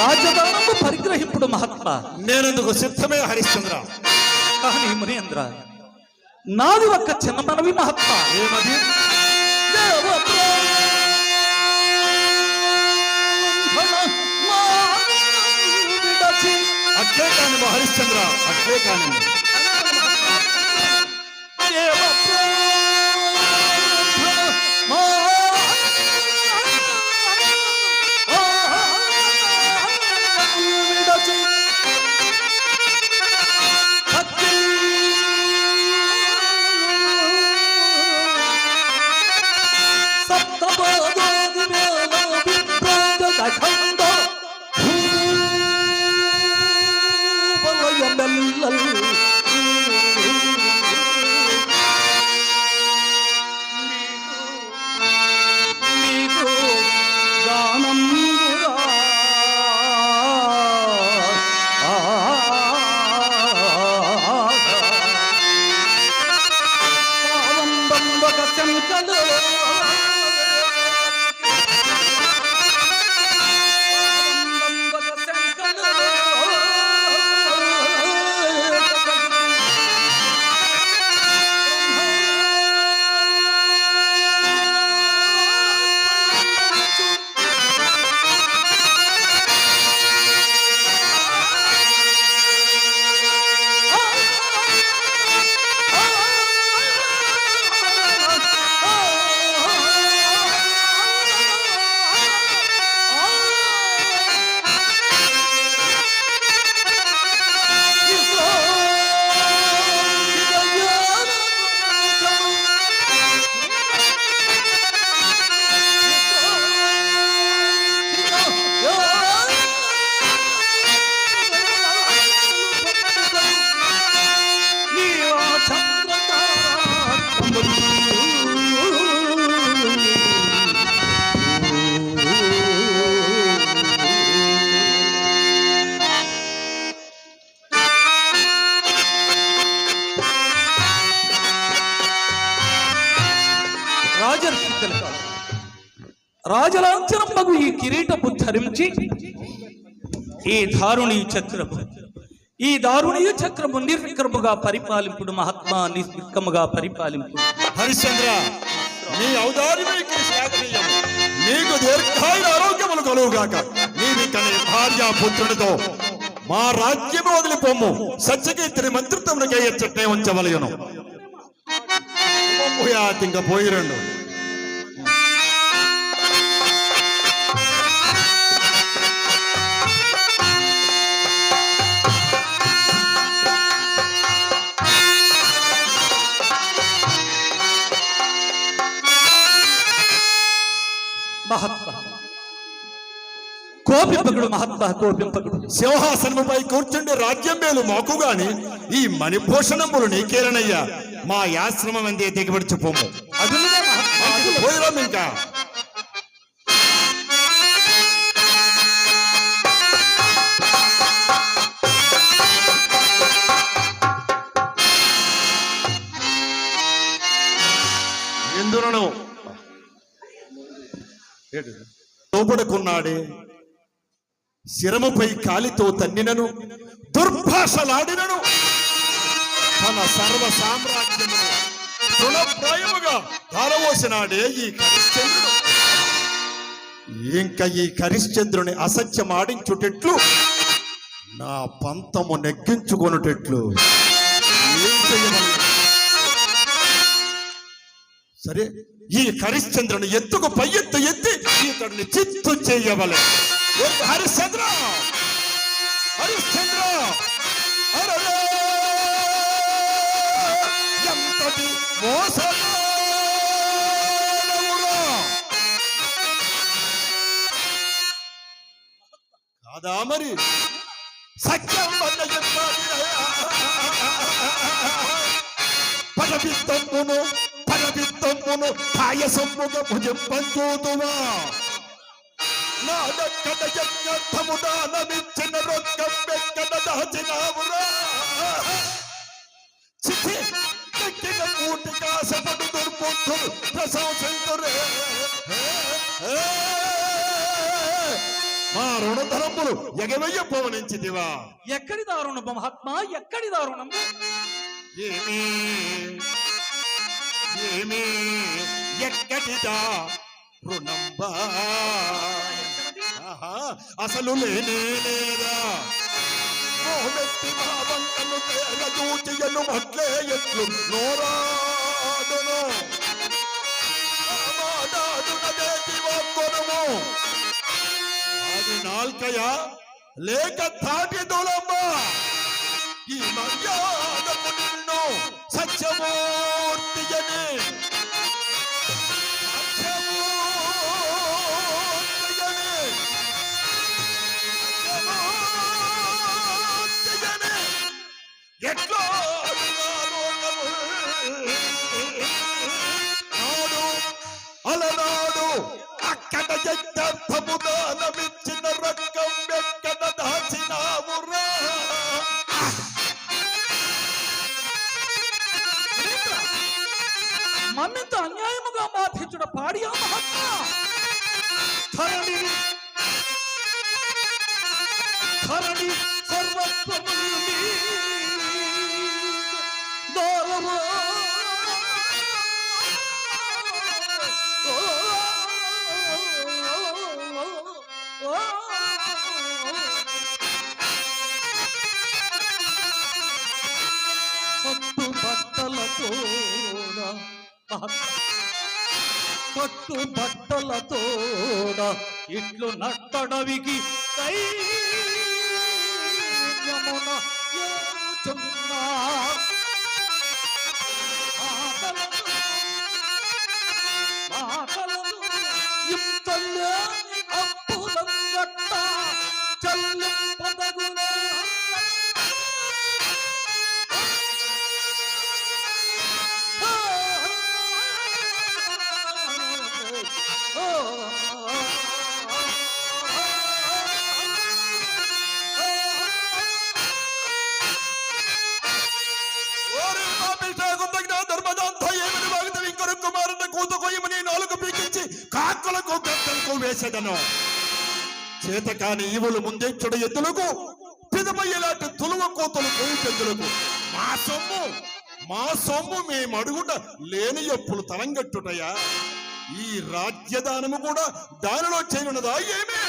రాజధానము పరిగ్రహింపుడు మహాత్మ. నేనందుకు సిద్ధమే హరిశ్చంద్ర? కానీ మునీంద్ర నాది ఒక్క చిన్న మనవి మహాత్మ. ఏమది? అట్లే కాని హరిశ్చంద్ర అట్లే కాని రాజలాంఛనమ్మకు ఈ కిరీటపు ధరించి ఈ దారుణి చక్రము ఈ దారుణీయ చక్రము నిర్విక్రముగా పరిపాలింపుడు మహాత్మా నిర్విక్రముగా పరిపాలింపుడు. హరిశ్చంద్ర నీ ఔదార్యమే శ్లాఘనీయము నీకు దీర్ఘాయుర ఆరోగ్యములు కలువుగాక నీవి కనే భార్య పుత్రుడితో మా రాజ్యము వదిలిపోము. సత్యకీర్తిని మంత్రిత్వమునకే ఎచ్చట్నే ఉంచవలయను. ఇంకా రెండు రెండు మహాత్మా కోపింపకుడు మహాత్మా కోపింపకుడు సింహాసనముపై కూర్చుండి రాజ్యం మేలు మాకు గాని ఈ మణిభూషణములు నీకేలనయ్యా మా ఆశ్రమం అందే దిగబడిచి పొమ్ము అదునుగా మహాత్మా అదును. పోయిరాం ఇంకా మాట్లాడే శిరముపై కాలితో తన్నినను దుర్భాషలాడినను. తన సర్వ సామ్రాజ్యమును తృణప్రాయముగా ధారవోసినాడే ఈ కరిశ్చంద్రుడు. ఇంకా ఈ కరిశ్చంద్రుని అసత్యం ఆడించుటెట్లు నా పంతము నెగ్గించుకొనుటెట్లు ఏం చేయమని? సరే ఈ హరిశ్చంద్రుని ఎత్తుకు పై ఎత్తు ఎత్తి ఇతడిని చిత్తు చేయవలె. హరిశ్చంద్ర! హరిశ్చంద్ర! కాదా మరి? సత్యం వల్ల పరవిత్తమ్మును పరవిత్తమ్మును పాయసమ్ముగా భుజం పంచోతువా? నాదక్కడ యజ్ఞము దానమిచ్చిన రొక్కం వెక్కడ దాచినావురా? చిచి దక్కిన కూటి కాసపడు దుర్బుద్ధులు ప్రశంసింతురే. మా రుణధరములు ఎగవయ్య పోవనించితివా? ఎక్కడి దారుణం మహాత్మా? ఎక్కడి దారుణం ఏమీ ఏమీ ఎక్కడిదా? రుణంబా అసలు లేనే లేదా? మోమెత్తి మా వంటను తేగ మట్లే ఎట్లు నోరాడును. అది నాల్కయా? లేక తాటి దొలమ్మా ఈ మర్యాదకు సత్యమూర్తి అని పట్టు బట్టలతోడ పట్టు ఇట్లు నట్టడవికి ధైర్యమున ఏచున్నా. ఆకలను, ఆకలను ఇంతలేని కాకులకు గద్దలకు వేసేదను. చేత కాని ఈవులు ముందెచ్చుడు ఎద్దులకు పిదమయ్యేలాంటి తులువ కోతలు కోయిపెద్దులకు మా సొమ్ము మా సొమ్ము మేము అడుగుట లేని ఎప్పులు తలంగట్టుటయా? ఈ రాజ్యదానము కూడా దానిలో చేయనున్నదా ఏమే?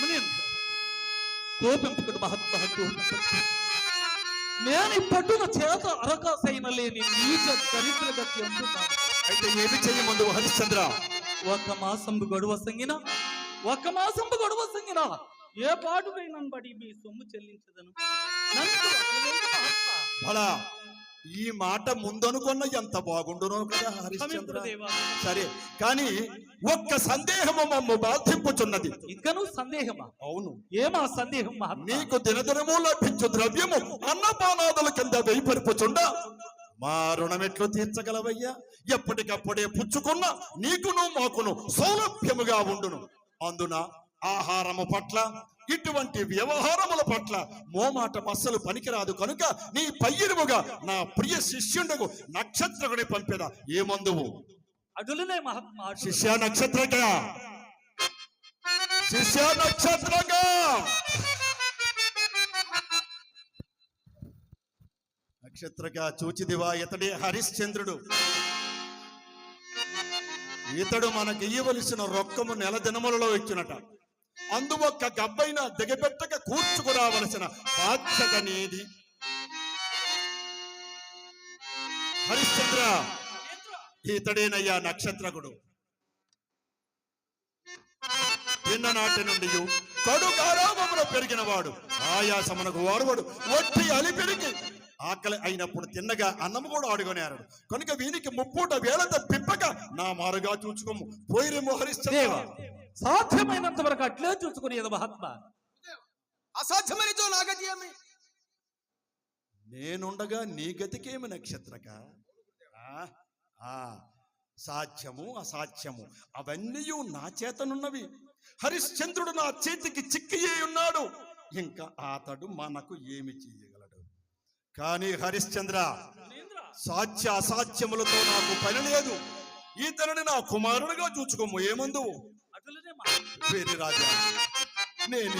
మునీంద్ర కోపింపుకుడు మహాత్మా నేను ఇప్పటిన చేత అరకాసైన లేని నీచ దరిద్ర గతి అందున్నాను అయితే ఏమి చెయ్యమందు హరిశ్చంద్ర ఒక మాసంబు గొడవ సంగిన? ఒక మాసంబు గొడవ సంగిన? ఏ పాటుకైనా బడి మీ సొమ్ము చెల్లించదను? ఈ మాట ముందనుకున్న ఎంత బాగుండునో కదా హరిశ్చంద్ర. సరే కానీ ఒక్క సందేహము మమ్ము బాధింపుచున్నది. ఇంకనూ సందేహమా? అవును. ఏమా సందేహం నీకు దినదినము లభించు ద్రవ్యము అన్నపానాదుల కింద వేయిపరుపుచుండ మా రుణమెట్లు తీర్చగలవయ్యా? ఎప్పటికప్పుడే పుచ్చుకున్న నీకును మాకును సౌలభ్యముగా ఉండును. అందున ఆహారము పట్ల ఇటువంటి వ్యవహారముల పట్ల మోమాట అస్సలు పనికిరాదు. కనుక నీ పయ్యిరుముగా నా ప్రియ శిష్యుండకు నక్షత్రకుని పంపేదా. ఏమందువు? అటులనే మహాత్మా. శిష్య నక్షత్రగా శిష్య నక్షత్రగా నక్షత్రగా చూచిదివా ఇతడే హరిశ్చంద్రుడు. ఇతడు మనకి ఇయ్యవలసిన రొక్కము నెల దినములలో ఇచ్చినట. అందు ఒక్క గబ్బైన దిగబెట్టక కూర్చుకురావలసిన బాధ్యత నీది. హరిశ్చంద్ర ఇతడేనయ్యా నక్షత్రకుడు చిన్ననాటి నుండి కడు కారామములో పెరిగిన వాడు ఆయాసమునకు వాడువాడు. వట్టి అలిపిరికి ఆకలి అయినప్పుడు తిన్నగా అన్నము కూడా అడుగునేరు కనుక వీనికి ముప్పూట వేళ పిప్పక నా మారుగా చూచుకోము దేవా. హరిశ్చంద్ర సాధ్యమైనంత వరకు అట్లే చూసుకునేది మహాత్మా. అసాధ్యమనితో నా గతి ఏమి? నేనుండగా నీ గతికేమి నక్షత్రక? ఆ, ఆ, సాధ్యము అసాధ్యము. అవన్నీ నా చేతనున్నవి. హరిశ్చంద్రుడు నా చేతికి చిక్కియే ఉన్నాడు. ఇంకా అతడు మనకు ఏమి చేయగలడు కానీ హరిశ్చంద్ర సాధ్య అసాధ్యములతో నాకు పని లేదు. ఇతనిని నా కుమారుడిగా చూచుకోము. ఏమందు? రాజా నేను